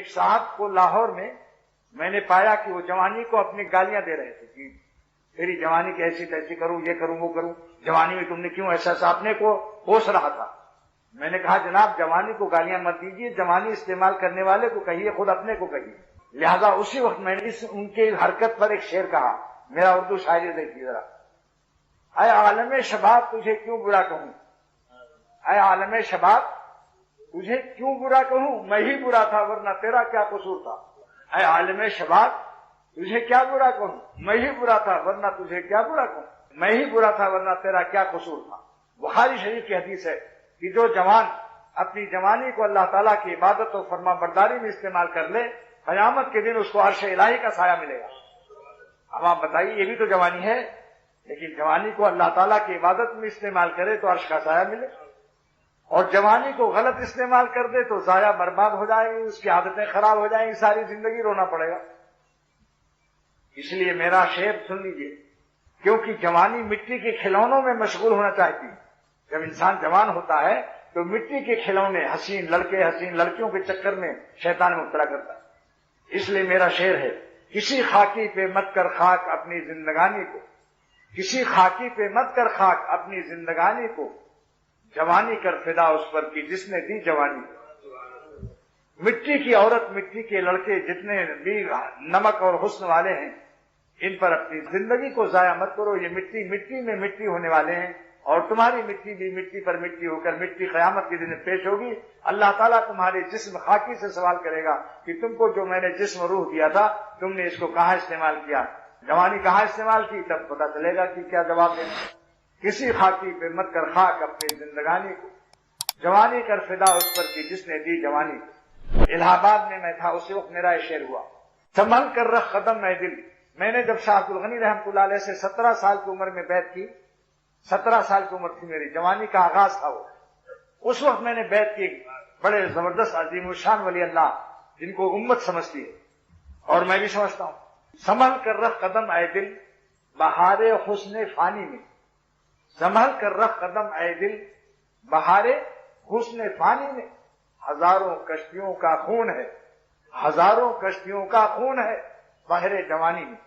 एक साहब को लाहौर में मैंने पाया कि वो जवानी को अपनी गालियाँ दे रहे थे कि तेरी जवानी कैसी तैसी करूँ, ये करूँ, वो करूँ। जवानी में तुमने क्यों ऐसा ऐसा अपने को होश रहा था? मैंने कहा, जनाब, जवानी को गालियाँ मत दीजिए, जवानी इस्तेमाल करने वाले को कहिए, खुद अपने को कहिए। लिहाजा उसी वक्त मैंने इस उनके हरकत पर एक शेर कहा। मेरा उर्दू शायरी देखिए जरा। अय आलम शबाब, तुझे क्यों बुरा कहूँ? अय आलम शबाब तुझे क्यों बुरा कहूँ? मैं ही बुरा था, वरना तेरा क्या कसूर था? अरे आलम शबाब, तुझे क्या बुरा कहूँ? मैं ही बुरा था, वरना तुझे क्या बुरा कहूँ? मैं ही बुरा था, वरना तेरा क्या कसूर था? बुखारी शरीफ की हदीस है कि जो जवान अपनी जवानी को अल्लाह ताला की इबादत और फर्मा बरदारी में इस्तेमाल कर ले, कयामत के दिन उसको अर्श इलाही का साया मिलेगा। अब आप बताइए, ये भी तो जवानी है, लेकिन जवानी को अल्लाह ताला की इबादत में इस्तेमाल करे तो अर्श का साया मिले। और जवानी को गलत इस्तेमाल कर दे तो जाया बर्बाद हो जाएगी, उसकी आदतें खराब हो जाएँगी, सारी ज़िंदगी रोना पड़ेगा। इसलिए मेरा शेर सुन लीजिए, क्योंकि जवानी मिट्टी के खिलौनों में मशगूल होना चाहती जब इंसान जवान होता है तो मिट्टी के खिलौने हसीन लड़के, हसीन लड़कियों के चक्कर में शैतान मुबतला करता है। इसलिए मेरा शेर है, किसी खाकी पे मत कर खाक अपनी जिंदगानी को। किसी खाकी पे मत कर खाक अपनी जिंदगानी को। जवानी कर फिदा उस पर की जिसने दी जवानी। मिट्टी की औरत, मिट्टी के लड़के जितने भी नमक और हुस्न वाले हैं, इन पर अपनी ज़िंदगी को जाया मत करो। ये मिट्टी मिट्टी में मिट्टी होने वाले हैं और तुम्हारी मिट्टी भी मिट्टी पर मिट्टी होकर मिट्टी कयामत के दिन पेश होगी। अल्लाह ताला तुम्हारे जिस्म खाकी से सवाल करेगा कि तुमको जो मैंने जिस्म रूह दिया था, तुमने इसको कहाँ इस्तेमाल किया? जवानी कहाँ इस्तेमाल की? तब पता चलेगा कि क्या जवाब देना। किसी खाकी पे मत कर खाक अपनी जिंदगानी को। जवानी कर फिदा उस पर की जिसने दी जवानी इलाहाबाद में मैं था, उसी वक्त मेरा शेर हुआ। संभल कर रख कदम मैं दिल मैंने जब शाहकुल गनी रहमतुल्लाह से सत्रह साल की उम्र में बैत की, सत्रह साल की उम्र थी मेरी, जवानी का आगाज़ था वो। उस वक्त मैंने बैत की बड़े ज़बरदस्त अजीम शान वली अल्लाह, जिनको उम्मत समझती है। और मैं भी समझता हूँ। संभल कर रख कदम आए दिल, बहारे हुस्न फानी में। संभल कर रख कदम आए दिल, बहारे घुसने पानी में। हज़ारों कश्तियों का खून है, हज़ारों कश्तियों का खून है बहरे जवानी में।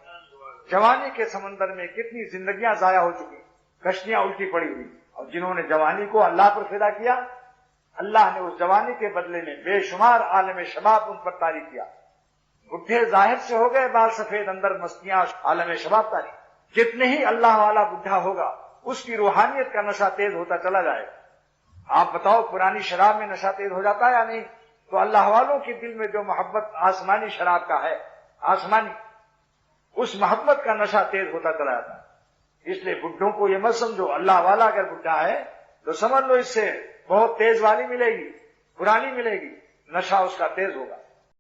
जवानी के समंदर में कितनी जिंदगियाँ जाया हो चुकी, कश्तियाँ उल्टी पड़ी हुई। और जिन्होंने जवानी को अल्लाह पर फिदा किया, अल्लाह ने उस जवानी के बदले में बेशुमार आलम शबाब उन पर तारी किया। बुढ़े ज़ाहिर से हो गए बाल सफ़ेद, अंदर मस्तियाँ आलम शबाब तारी। जितने ही अल्लाह वाला बुढ़ा होगा उसकी रूहानियत का नशा तेज होता चला जाएगा आप बताओ, पुरानी शराब में नशा तेज हो जाता है या नहीं? तो अल्लाह वालों के दिल में जो मोहब्बत आसमानी शराब का है, आसमानी, उस मोहब्बत का नशा तेज होता चला जाता है। इसलिए बुढ़ों को यह मत समझो, अल्लाह वाला अगर बुढ़ा है तो समझ लो इससे बहुत तेज वाली मिलेगी, पुरानी मिलेगी, नशा उसका तेज होगा।